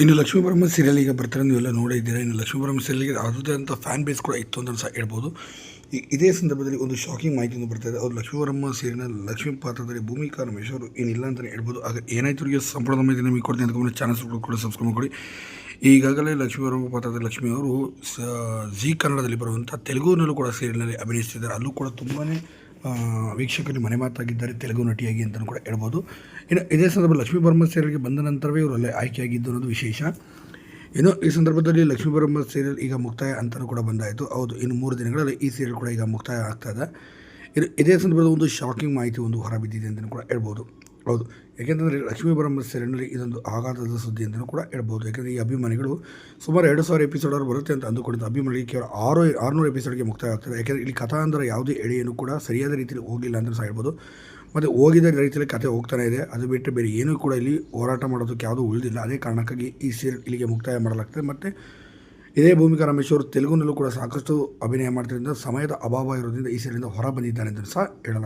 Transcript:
ಇನ್ನು ಲಕ್ಷ್ಮೀ ಬ್ರಹ್ಮ ಸೀರಿಯಲ್ ಈಗ ಬರ್ತಾರೆ ನೀವೆಲ್ಲ ನೋಡಿದ್ದೀರಾ ಇನ್ನು ಲಕ್ಷ್ಮೀ ಬ್ರಹ್ಮ ಸೀರಿಯಲ್ಗೆ ಅದೇ ಅಂತ ಫ್ಯಾನ್ ಬೇಸ್ ಕೂಡ ಇತ್ತು ಅಂತ ಸಹ ಹೇಳ್ಬೋದು. ಈ- ಇದೇ ಸಂದರ್ಭದಲ್ಲಿ ಒಂದು ಶಾಕಿಂಗ್ ಮಾಹಿತಿಯನ್ನು ಬರ್ತಾ ಇದೆ. ಅವ್ರು ಲಕ್ಷ್ಮೀ ಬ್ರಹ್ಮ ಸೀರಿಯಲ್ ಲಕ್ಷ್ಮೀ ಪಾತ್ರದಲ್ಲಿ ಭೂಮಿಕಾ ರಮೇಶ್ ಅವರು ಏನಿಲ್ಲ ಅಂತಲೇ ಹೇಳ್ಬೋದು. ಆಗ ಏನಾಯ್ತು ಅವರಿಗೆ ಸಂಪೂರ್ಣ ಮಾಹಿತಿ ನಿಮಗೆ ಕೊಡ್ತೀನಿ. ಅಂತ ಚಾನಲ್ಸ್ ಕೂಡ ಸಬ್ಸ್ಕ್ರೈಬ್ ಮಾಡಿ ಈಗಾಗಲೇ ಲಕ್ಷ್ಮೀ ಬ್ರಹ್ಮ ಪಾತ್ರದ ಲಕ್ಷ್ಮಿ ಅವರು ಜಿ ಕನ್ನಡದಲ್ಲಿ ಬರುವಂಥ ತೆಲುಗುನಲ್ಲೂ ಕೂಡ ಸೀರಿಯಲ್ನಲ್ಲಿ ಅಭಿನಯಿಸ್ತಿದ್ದಾರೆ. ಅಲ್ಲೂ ಕೂಡ ತುಂಬಾ ವೀಕ್ಷಕರಿಗೆ ಮನೆ ಮಾತಾಗಿದ್ದಾರೆ, ತೆಲುಗು ನಟಿಯಾಗಿ ಅಂತಲೂ ಕೂಡ ಹೇಳ್ಬೋದು. ಇನ್ನು ಇದೇ ಸಂದರ್ಭ ಲಕ್ಷ್ಮೀ ಸೀರಿಯಲ್ಗೆ ಬಂದ ನಂತರವೇ ಇವರು ಅಲ್ಲೇ ಆಯ್ಕೆಯಾಗಿದ್ದು ಅನ್ನೋದು ವಿಶೇಷ. ಇನ್ನು ಈ ಸಂದರ್ಭದಲ್ಲಿ ಲಕ್ಷ್ಮೀ ಬ್ರಹ್ಮ ಸೀರಿಯಲ್ ಈಗ ಮುಕ್ತಾಯ ಅಂತಲೂ ಕೂಡ ಬಂದಾಯಿತು. ಹೌದು, ಇನ್ನು ಮೂರು ದಿನಗಳಲ್ಲಿ ಈ ಸೀರಿಯಲ್ ಕೂಡ ಈಗ ಮುಕ್ತಾಯ ಆಗ್ತಾ ಇದೆ. ಇದು ಇದೇ ಸಂದರ್ಭದ ಒಂದು ಶಾಕಿಂಗ್ ಮಾಹಿತಿ ಒಂದು ಹೊರಬಿದ್ದಿದೆ ಅಂತಲೂ ಕೂಡ ಹೇಳ್ಬೋದು. ಹೌದು. ಯಾಕೆಂತಂದರೆ ಲಕ್ಷ್ಮೀ ಬರಮ್ಮ ಸೆರೆನಲ್ಲಿ ಇದೊಂದು ಆಘಾತದ ಸುದ್ದಿ ಅಂತಲೂ ಕೂಡ ಹೇಳ್ಬೋದು. ಯಾಕೆಂದರೆ ಈ ಅಭಿಮಾನಿಗಳು ಸುಮಾರು ಎರಡು ಸಾವಿರ ಎಪಿಸೋಡ್ ಅವರು ಬರುತ್ತೆ ಅಂತ ಅಂದುಕೊಂಡಿದ್ದು ಅಭಿಮಾನಿಗಳಿಗೆ ಕೇವಲ ಆರು, ಆರುನೂರು ಎಪಿಸೋಡ್ಗೆ ಮುಕ್ತಾಯ ಆಗ್ತದೆ ಯಾಕೆಂದರೆ ಇಲ್ಲಿ ಕಥಾಂತರ ಯಾವುದೇ ಎಳೆಯನ್ನು ಕೂಡ ಸರಿಯಾದ ರೀತಿಯಲ್ಲಿ ಹೋಗಿಲ್ಲ ಅಂತ ಸಹ ಹೇಳ್ಬೋದು. ಮತ್ತು ಹೋಗಿದ ರೀತಿಯಲ್ಲಿ ಕತೆ ಹೋಗ್ತಾನೆ ಇದೆ. ಅದು ಬಿಟ್ಟರೆ ಬೇರೆ ಏನೂ ಕೂಡ ಇಲ್ಲಿ ಹೋರಾಟ ಮಾಡೋದಕ್ಕೆ ಯಾವುದೂ ಉಳಿದಿಲ್ಲ. ಅದೇ ಕಾರಣಕ್ಕಾಗಿ ಈ ಸೀರಿಯಲ್ ಇಲ್ಲಿಗೆ ಮುಕ್ತಾಯ ಮಾಡಲಾಗ್ತದೆ. ಮತ್ತು ಇದೇ ಭೂಮಿಕಾ ರಮೇಶ್ ಅವರು ತೆಲುಗುನಲ್ಲೂ ಕೂಡ ಸಾಕಷ್ಟು ಅಭಿನಯ ಮಾಡಿದ್ರಿಂದ ಸಮಯದ ಅಭಾವ ಇರೋದ್ರಿಂದ ಈ ಸೀರಿಯಲಿಂದ ಹೊರ ಬಂದಿದ್ದಾರೆ ಅಂತ ಸಹ ಹೇಳಲಾಗ್ತದೆ